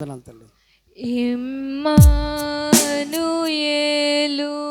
తల్లి. ఇమ్మానుయేలు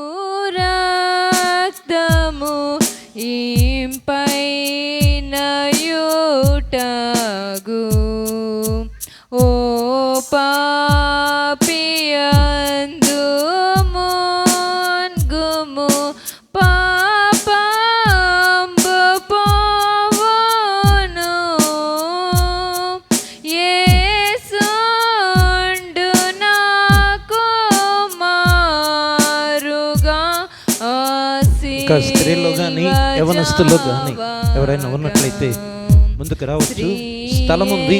ఇంకా స్త్రీలో కానీ యవనస్తులో కానీ ఎవరైనా ఉన్నట్లయితే ముందుకు రావచ్చు. స్థలం ఉంది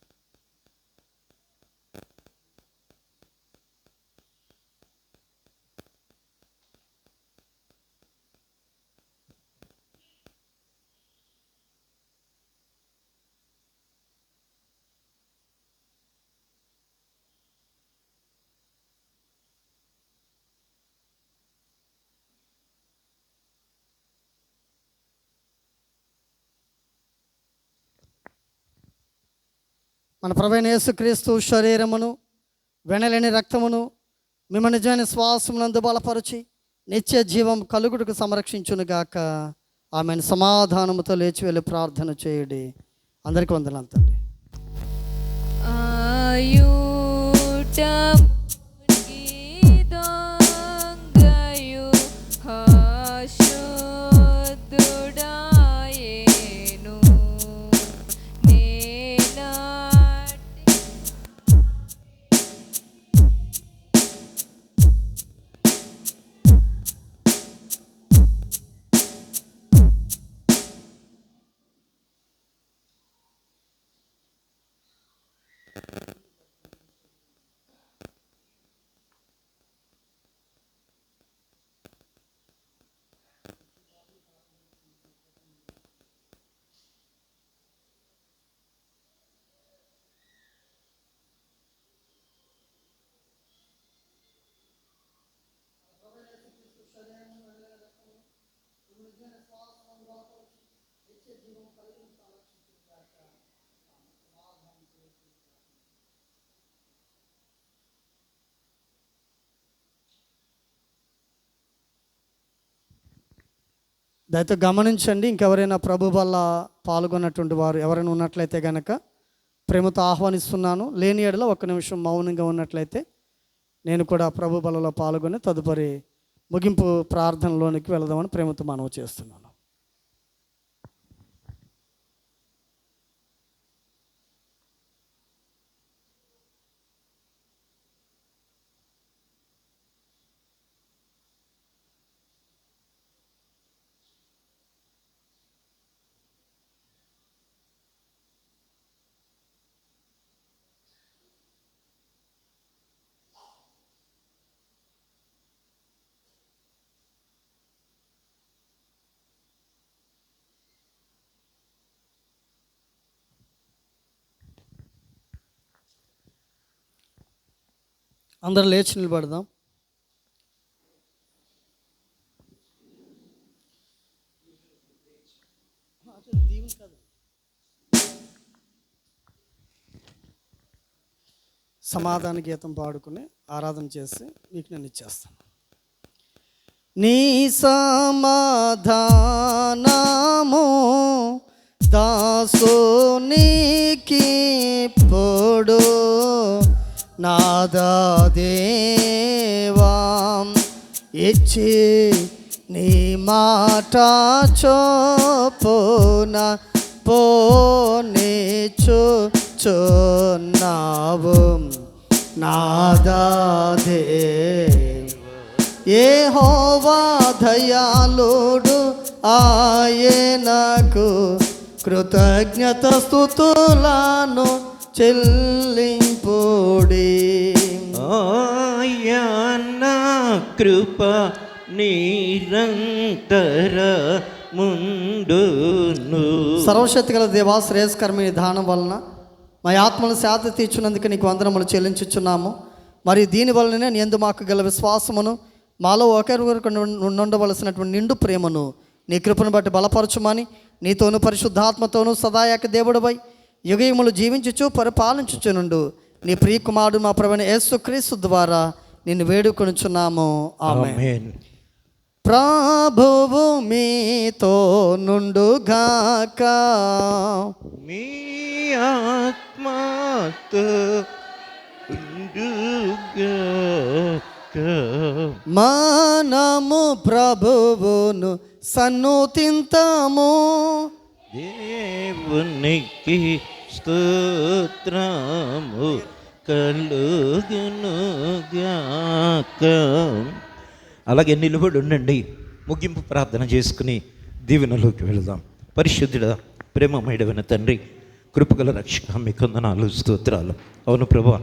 మన ప్రవైన యేసుక్రీస్తు శరీరమును వెనలేని రక్తమును మిమ నిజమైన శ్వాసమునందు బలపరిచి నిత్య జీవం కలుగుడుకు సంరక్షించును గాక ఆమెను. సమాధానముతో లేచి వెళ్ళి ప్రార్థన చేయుడి. అందరికీ వందలంతండి తల్లి ఆయుట దయతో గమనించండి ఇంకెవరైనా ప్రభు వల్ల పాల్గొన్నటువంటి వారు ఎవరైనా ఉన్నట్లయితే గనక ప్రేమతో ఆహ్వానిస్తున్నాను. లేని ఏడలో ఒక్క నిమిషం మౌనంగా ఉన్నట్లయితే నేను కూడా ప్రభు బలలో పాల్గొని తదుపరి ముగింపు ప్రార్థనలోనికి వెళదామని ప్రేమతో మనవి చేస్తున్నాను. అందరు లేచి నిలబడదాం. సమాధాన గీతం పాడుకుని ఆరాధన చేసి మీకు నేను ఇచ్చేస్తాను. నీ సమాధానము దాసో నీకి పో నాదేవాం ఇచ్చి నీ మాట చోపోన పోనిచు చున్నావు నాదాదే ఏ హోవా దయాళుడు ఆయనకు కృతజ్ఞత స్థుతులను చెల్లి కృప నిరంతర ముందును సర్వశక్తి గల దేవా శ్రేయస్కరమైన విధానం వలన మా ఆత్మను శాంతి తీర్చున్నందుకు నీకు వందనములు చెల్లించుచున్నాము. మరి దీని వలననే నేను మాకు గల విశ్వాసమును మాలో ఒకరికొరకు ఉండవలసినటువంటి నిండు ప్రేమను నీ కృపను బట్టి బలపరచుమని నీతోను పరిశుద్ధాత్మతోను సదాయాక దేవుడువై యుగయుములు జీవించుచు పరిపాలించుచునుండు. నీ ప్రియకుమారుడు మా ప్రవణ యేసు క్రీస్తు ద్వారా నిన్ను వేడుకొనుచున్నాము. ఆమె ప్రభువు మీతో నుండుగాక మీ ఆత్మతో. మనము ప్రభువును సన్నుతింతము. దేవునికి స్తోత్రము. కలుగునుగాక అలాగే నిలబడి ఉండండి. ముగింపు ప్రార్థన చేసుకుని దీవెనలోకి వెళదాం. పరిశుద్ధుడ ప్రేమమేడవైన తండ్రి కృపగల రక్షక మీ వందనాలు స్తోత్రాలు. అవును ప్రభా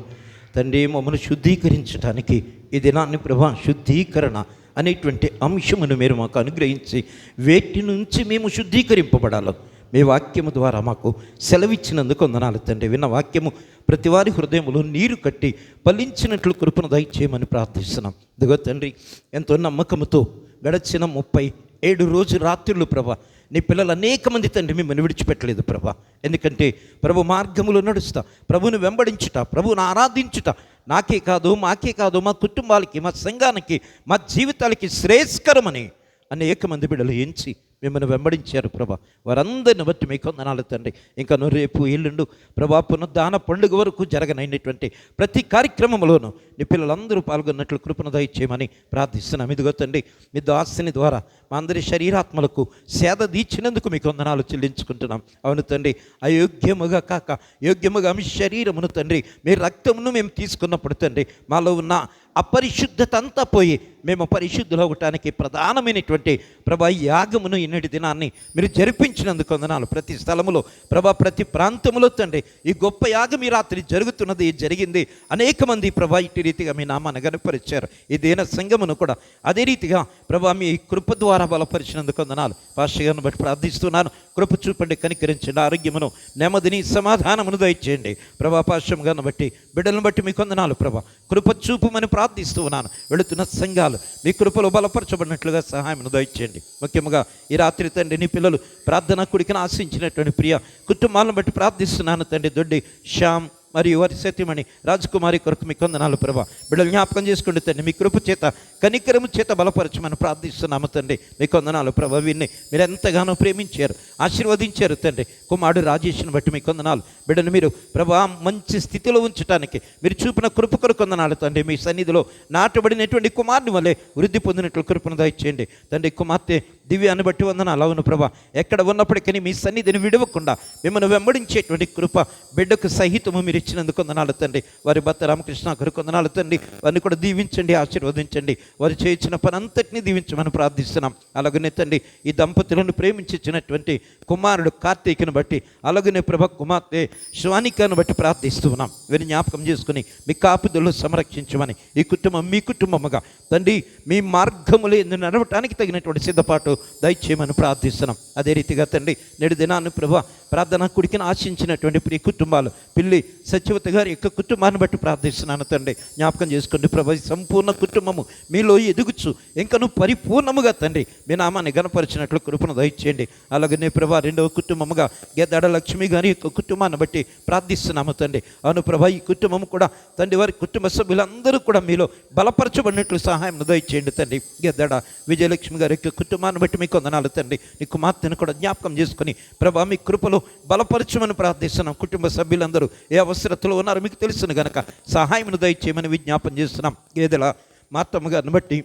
తండ్రి మమ్మల్ని శుద్ధీకరించడానికి ఈ దినాన్ని ప్రభా శుద్ధీకరణ అనేటువంటి అంశమును మీరు మాకు అనుగ్రహించి వేటి నుంచి మేము శుద్ధీకరింపబడాలి మీ వాక్యము ద్వారా మాకు సెలవిచ్చినందుకు వందనాలు తండ్రి. విన్న వాక్యము ప్రతి వారి హృదయములో నీరు కట్టి ఫలించినట్లు కృపను దయచేయమని ప్రార్థిస్తున్నాం. దిగో తండ్రి ఎంతో నమ్మకముతో గడచిన ముప్పై ఏడు రోజు రాత్రులు ప్రభా నీ పిల్లలు అనేక మంది తండ్రి మిమ్మల్ని విడిచిపెట్టలేదు ప్రభా. ఎందుకంటే ప్రభు మార్గములో నడుస్తా ప్రభుని వెంబడించుట ప్రభుని ఆరాధించుట నాకే కాదు మాకే కాదు మా కుటుంబాలకి మా సంఘానికి మా జీవితాలకి శ్రేయస్కరమని అనేక మంది బిడ్డలు ఎంచి మిమ్మల్ని వెంబడించారు ప్రభా. వారందరిని బట్టి మీకు వందనాలు తండ్రి. ఇంకా నువ్వు రేపు ఎల్లుండు ప్రభా పునర్దాన పండుగ వరకు జరగనైనటువంటి ప్రతి కార్యక్రమంలోనూ నీ పిల్లలందరూ పాల్గొన్నట్లు కృపను దయచేయమని ప్రార్థిస్తున్నాం. ఇదిగో తండ్రి మీ దాస్తిని ద్వారా మా అందరి శరీరాత్మలకు సేద దీచినందుకు మీకు వందనాలు చెల్లించుకుంటున్నాం. అవును తండ్రి అయోగ్యముగా కాక యోగ్యముగా మీ శరీరమును తండ్రి మీ రక్తమును మేము తీసుకున్నప్పుడు తండ్రి మాలో ఉన్న అపరిశుద్ధత అంతా పోయి మేము పరిశుద్ధులు అవటానికి ప్రధానమైనటువంటి ప్రభా యాగమును ఇన్నటి దినాన్ని మీరు జరిపించినందుకు వందనాలు. ప్రతి స్థలములో ప్రభా ప్రతి ప్రాంతములో తండ్రి ఈ గొప్ప యాగం ఈ రాత్రి జరుగుతున్నది జరిగింది. అనేక మంది ప్రభా ఇటు రీతిగా మీ నామాన్ని కనపరిచారు ఈ దీన సంఘమును కూడా అదే రీతిగా ప్రభా మీ కృప ద్వారా బలపరిచినందుకు వందనాలు. పాస్టర్ బట్టి ప్రార్థిస్తున్నాను. కృప చూపండి కనికరించండి ఆరోగ్యమును నెమ్మదిని సమాధానమును దయచేయండి. ప్రభా పాశ్యం గారిని బట్టి బిడ్డలను బట్టి మీకు వందనాలు ప్రభా. కృప చూపమని ప్రార్థిస్తూ ఉన్నాను. వెళుతున్న సంఘాలు మీ కృపలో బలపరచబడినట్లుగా సహాయం దయచేయండి. ముఖ్యంగా ఈ రాత్రి తండ్రి నీ పిల్లలు ప్రార్థన కుడికను ఆశించినటువంటి ప్రియ కుటుంబాలను బట్టి ప్రార్థిస్తున్నాను తండ్రి. దొడ్డి శ్యామ్ మరియు వారి సత్యమణి రాజకుమారి కొరకు మీ కొందనాలు ప్రభా. బిడ్డలు జ్ఞాపకం చేసుకుంటే తండ్రి మీ కృప చేత కనికరము చేత బలపరచమని ప్రార్థిస్తున్నాము తండ్రి. మీ కొందనాలు ప్రభా. వీరిని మీరు ఎంతగానో ప్రేమించారు ఆశీర్వదించారు తండ్రి. కుమారుడు రాజేష్ని బట్టి మీ కొందనాలు బిడ్డను మీరు ప్రభా మంచి స్థితిలో ఉంచడానికి మీరు చూపిన కృప కొరకు కొందనాలు తండ్రి. మీ సన్నిధిలో నాటబడినటువంటి కుమారుని వల్లే వృద్ధి పొందినట్లు కృపను దయచేయండి. తండ్రి కుమార్తె దివ్యాన్ని బట్టి వందనాలు. అవును ప్రభా. ఎక్కడ ఉన్నప్పటికీ మీ సన్నిధిని విడవకుండా మిమ్మల్ని వెంబడించేటువంటి కృప బిడ్డకు సహితము మీరు ఇచ్చినందుకు వందనాలు తండ్రి. వారి భర్త రామకృష్ణ గారు కొందనాలు తండ్రి. వారిని కూడా దీవించండి ఆశీర్వదించండి. వారు చేయించిన పని అంతటినీ దీవించమని ప్రార్థిస్తున్నాం. అలాగనే తండ్రి ఈ దంపతులను ప్రేమించినటువంటి కుమారుడు కార్తీక్ను బట్టి అలాగనే ప్రభ కుమార్తె శివానికను బట్టి ప్రార్థిస్తున్నాం వీరి వీరిని జ్ఞాపకం చేసుకుని మీ కాపుదలు సంరక్షించమని ఈ కుటుంబం మీ కుటుంబముగా. తండ్రి మీ మార్గములు ఎందు నడవటానికి తగినటువంటి సిద్ధపాటు దయచేయమని ప్రార్థిస్తున్నాం. అదే రీతిగా తండ్రి నేడు దినాన్ని ప్రభా ప్రార్థన కుడికిని ఆశించినటువంటి ప్రియ కుటుంబాలు పిల్లి సత్యవతి గారి యొక్క కుటుంబాన్ని బట్టి ప్రార్థిస్తున్నాను తండ్రి. జ్ఞాపకం చేసుకోండి ప్రభా సంపూర్ణ కుటుంబము మీలో ఎదుగుచు ఇంకను పరిపూర్ణముగా తండ్రి మీ నామాన్ని గనపరిచినట్లు కృపను దయచేయండి. అలాగనే ప్రభా రెండవ కుటుంబముగా గెద్దడ లక్ష్మి గారి యొక్క కుటుంబాన్ని బట్టి ప్రార్థిస్తున్నాము తండ్రి. అవును ప్రభా ఈ కుటుంబం కూడా తండ్రి వారి కుటుంబ సభ్యులందరూ కూడా మీలో బలపరచబడినట్లు సహాయం దయచేయండి తండ్రి. గెద్దడ విజయలక్ష్మి గారి యొక్క కుటుంబాన్ని బట్టి మీకు వందనాలు తండ్రి. నీ కుమార్తెను కూడా జ్ఞాపకం చేసుకుని ప్రభా మీ కృపలో బలపరచమని ప్రార్థిస్తున్నాం కుటుంబ సభ్యులందరూ. ఏ అవసరతలో ఉన్నారు. మీకు తెలుసును కనుక సహాయమును దయచేయమని విజ్ఞాపన చేస్తున్నాం. గేదెల మా అత్తమ్మ బట్టి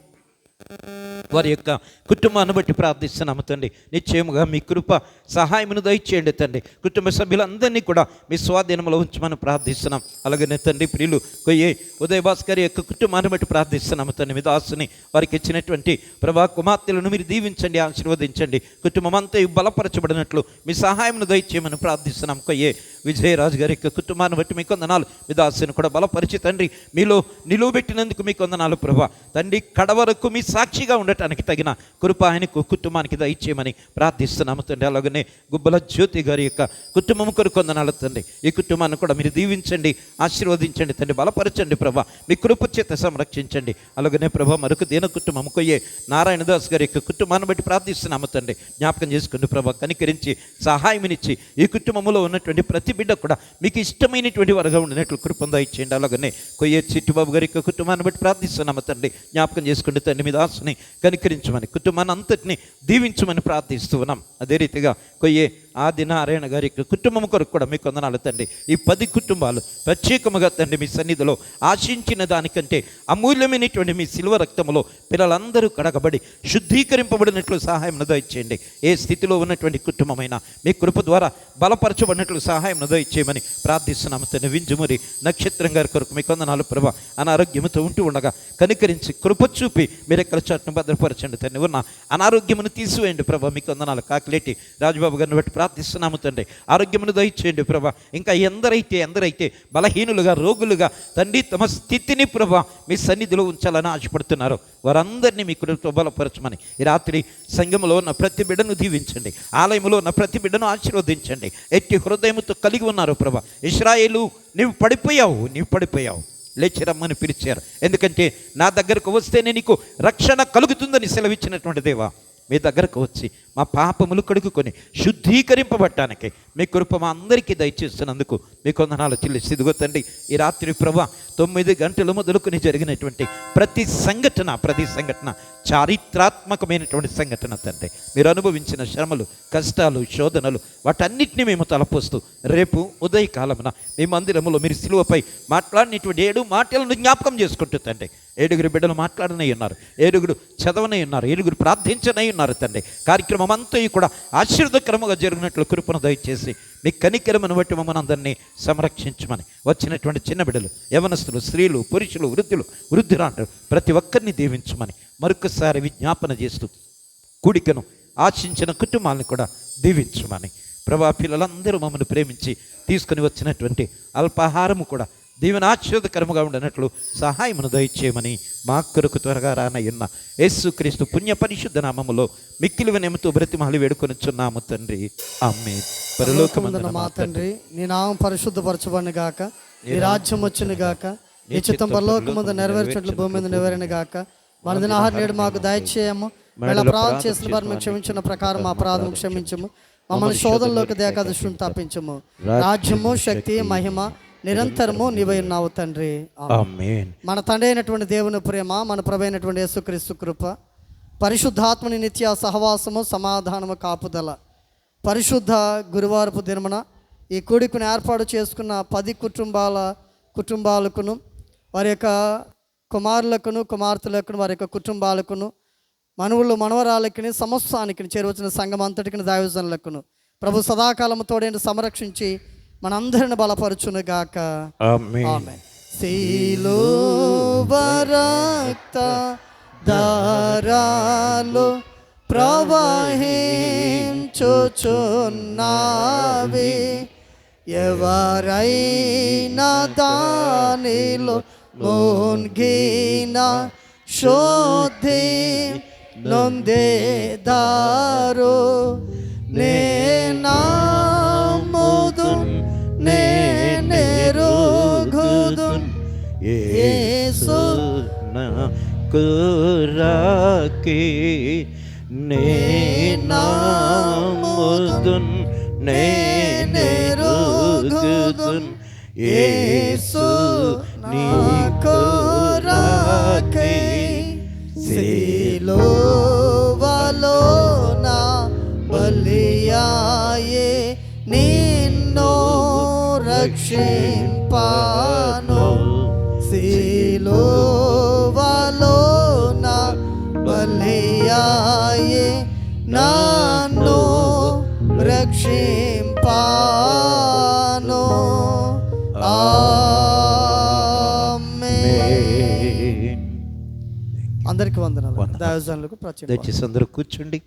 వారి యొక్క కుటుంబాన్ని బట్టి ప్రార్థిస్తున్నాము తండ్రి. నిశ్చయముగా మీ కృప సహాయమును దయచేయండి తండ్రి. కుటుంబ సభ్యులందరినీ కూడా మీ స్వాధీనంలో ఉంచమని ప్రార్థిస్తున్నాం. అలాగనే తండ్రి ప్రియులు కొయ్యే ఉదయ భాస్కర్ యొక్క కుటుంబాన్ని బట్టి ప్రార్థిస్తున్నాము తండ్రి. మీ దాసుని వారికి ఇచ్చినటువంటి ప్రభా కుమార్తెలను మీరు దీవించండి ఆశీర్వదించండి. కుటుంబం అంతా బలపరచబడినట్లు మీ సహాయమును దయచేయమని ప్రార్థిస్తున్నాం కొయ్యే విజయరాజు గారి యొక్క కుటుంబాన్ని బట్టి మీ కొందనాలు. మీ దాసుని కూడా బలపరిచి తండ్రి మీలో నిలువబెట్టినందుకు మీ కొందనాలు ప్రభా. తండ్రి కడవరకు మీ సాక్షిగా ఉండటానికి తగిన కృప ఆయనకు కుటుంబానికి దయచేయమని ప్రార్థిస్తున్నాము తండ్రి. అలాగనే గుబ్బల జ్యోతి గారి యొక్క కుటుంబం కొరకు కొందనాలు తండ్రి. ఈ కుటుంబాన్ని కూడా మీరు దీవించండి ఆశీర్వదించండి తండ్రి బలపరచండి ప్రభా. మీ కృప చేత సంరక్షించండి. అలాగనే ప్రభా మరొక దీన కుటుంబం కొయ్యే నారాయణదాస్ గారి యొక్క కుటుంబాన్ని బట్టి ప్రార్థిస్తున్నాము తండ్రి. జ్ఞాపకం చేసుకుని ప్రభా కనికరించి సహాయమునిచ్చి ఈ కుటుంబంలో ఉన్నటువంటి ప్రతి బిడ్డ కూడా మీకు ఇష్టమైనటువంటి వారుగా ఉండినట్లు కృపందా ఇచ్చేయండి. అలాగనే కొయ్యే చిట్టుబాబు గారి యొక్క కుటుంబాన్ని బట్టి ప్రార్థిస్తున్నాము తండ్రి. జ్ఞాపకం చేసుకోండి తండ్రి మీద ఆశని కనికరించమని కుటుంబాన్ని అంతటిని దీవించమని ప్రార్థిస్తూ ఉన్నాం. అదే రీతిగా కొయ్యే ఆది నారాయణ గారి యొక్క కుటుంబం కొరకు కూడా మీకు వందనాలు తండ్రి. ఈ పది కుటుంబాలు ప్రత్యేకముగా తండ్రి మీ సన్నిధిలో ఆశించిన దానికంటే అమూల్యమైనటువంటి మీ శిల్వ రక్తములో పిల్లలందరూ కడగబడి శుద్ధీకరింపబడినట్లు సహాయం దయచేయండి ఏ స్థితిలో ఉన్నటువంటి కుటుంబమైనా మీ కృప ద్వారా బలపరచబడినట్లు సహాయం దయచేయమని ప్రార్థిస్తున్నాము తండ్రి వింజుమురి నక్షత్రం గారి కొరకు మీ కొందనాలు ప్రభ. అనారోగ్యముతో ఉంటూ ఉండగా కనికరించి కృప చూపి మీరు ఎక్కడ చోటును భద్రపరచండి తండ్రి ఉన్న అనారోగ్యమును తీసివేయండి ప్రభ. మీ కొందనాలు కాకిలేటి రాజుబాబు గారిని బట్టి ప్రార్థిస్తున్నాము తండ్రి. ఆరోగ్యమును దయచేయండి ప్రభ. ఇంకా ఎందరైతే ఎందరైతే బలహీనులుగా రోగులుగా తండ్రి తమ స్థితిని ప్రభ మీ సన్నిధిలో ఉంచాలని ఆశపడుతున్నారు. వారందరినీ మీ కృపతో బలపరచమని. ఈ రాత్రి సంఘములో ఉన్న ప్రతి బిడ్డను దీవించండి. ఆలయంలో ఉన్న ప్రతి బిడ్డను ఆశీర్వదించండి. ఎట్టి హృదయముతో కలిగి ఉన్నారు ప్రభ. ఇస్రాయేలు నీవు పడిపోయావు నీవు పడిపోయావు. లేచి రమ్మని పిలిచారు. ఎందుకంటే నా దగ్గరకు వస్తేనే నీకు రక్షణ కలుగుతుందని సెలవిచ్చినటువంటి దేవా. మీ దగ్గరకు వచ్చి మా పాపములు కడుగుకొని శుద్ధీకరింపబట్టానికి మీ కృప మా అందరికీ దయచేస్తున్నందుకు మీ కొందనాలు చెల్లిసి ఇదిగో తండ్రి ఈ రాత్రి ప్రభ తొమ్మిది గంటలు మొదలుకొని జరిగినటువంటి ప్రతి సంఘటన ప్రతి సంఘటన చారిత్రాత్మకమైనటువంటి సంఘటన తండ్రి. మీరు అనుభవించిన శ్రమలు కష్టాలు శోధనలు వాటన్నిటిని మేము తలపోస్తూ రేపు ఉదయకాలమున మీ మందిరములో మీరు సిలువపై మాట్లాడినటువంటి ఏడు మాటలను జ్ఞాపకం చేసుకుంటూ తండ్రి ఏడుగురు బిడ్డలు మాట్లాడనై ఉన్నారు. ఏడుగురు చదవనై ఉన్నారు. ఏడుగురు ప్రార్థించనై ఉన్నారు తండ్రి. కార్యక్రమం అంతా కూడా ఆశీర్వదకరముగా జరిగినట్లు కృపను దయచేసి మీ కనికరమను బట్టి మమ్మల్ని అందరినీ సంరక్షించమని వచ్చినటువంటి చిన్న బిడ్డలు యవనస్తులు స్త్రీలు పురుషులు వృద్ధులు వృద్ధురాండ్రు ప్రతి ఒక్కరిని దీవించమని మరొకసారి విజ్ఞాపన చేస్తూ కూడికను ఆశించిన కుటుంబాలను కూడా దీవించమని ప్రభా పిల్లలందరూ మమ్మల్ని ప్రేమించి తీసుకుని వచ్చినటువంటి అల్పాహారము కూడా దీవెన ఆశీర్వదకరముగా ఉండనట్లు సహాయమును దయచేయమని మా కొరకు త్వరగా రానయ్యున్న యేసు క్రీస్తు పుణ్య పరిశుద్ధ నామములో మిక్కిలి వినయముతో బ్రతిమాలి వేడుకొనిచున్నాము తండ్రి. ఆమె పరలోకమందున మా తండ్రి. నీ నామం పరిశుద్ధపరచబడిన గాక నీ రాజ్యం వచ్చిన గాక నీ చిత్తం పరలోకమందు నెరవేర్చట్లు భూమి మీద నెరవేరిన గాక మన దినాహార నేడు మాకు దయచేయము. మళ్ళీ అపరాధం చేసిన వారు మేము క్షమించిన ప్రకారం మా అపరాధం క్షమించము. మమ్మల్ని శోధనలోకి దేకాదృష్టిని తప్పించము రాజ్యము శక్తి మహిమ నిరంతరము నీవై ఉన్నావు తండ్రి. మన తండ్రి అయినటువంటి దేవుని ప్రేమ మన ప్రభు అయినటువంటి యేసుక్రీస్తు కృప పరిశుద్ధాత్మని నిత్య సహవాసము సమాధానము కాపుదల. పరిశుద్ధ గురువారపు దినమున ఈ కూడికను ఏర్పాటు చేసుకున్న పది కుటుంబాల కుటుంబాలకును వారి యొక్క కుమారులకును కుమార్తెలకును వారి యొక్క కుటుంబాలకును మనవులు మనవరాలకి సమస్తానికి చేరువచ్చిన సంఘం అంతటికి దాయోజనులకును ప్రభు సదాకాలము తోడేంటి సంరక్షించి మనందరిని బలపరచునుగాక ఆమె శీలోవరక్త దారాలు ప్రవహించుచున్నావి. ఎవరైనా దానిలో మున్గిన శోధి నొందేదారు నేనాముదు నేనెరుగుదు యేసు కురాకి నేనాముదున్ నేనెరుగుదున్ యేసు నీ రక్షింపాను సిలువలోన దయాయే నన్ను రక్షింపాను. ఆమేన్. అందరికి వందనాలు. దైవజనులకు ప్రత్యేక దయచేసి అందరూ కూర్చోండి.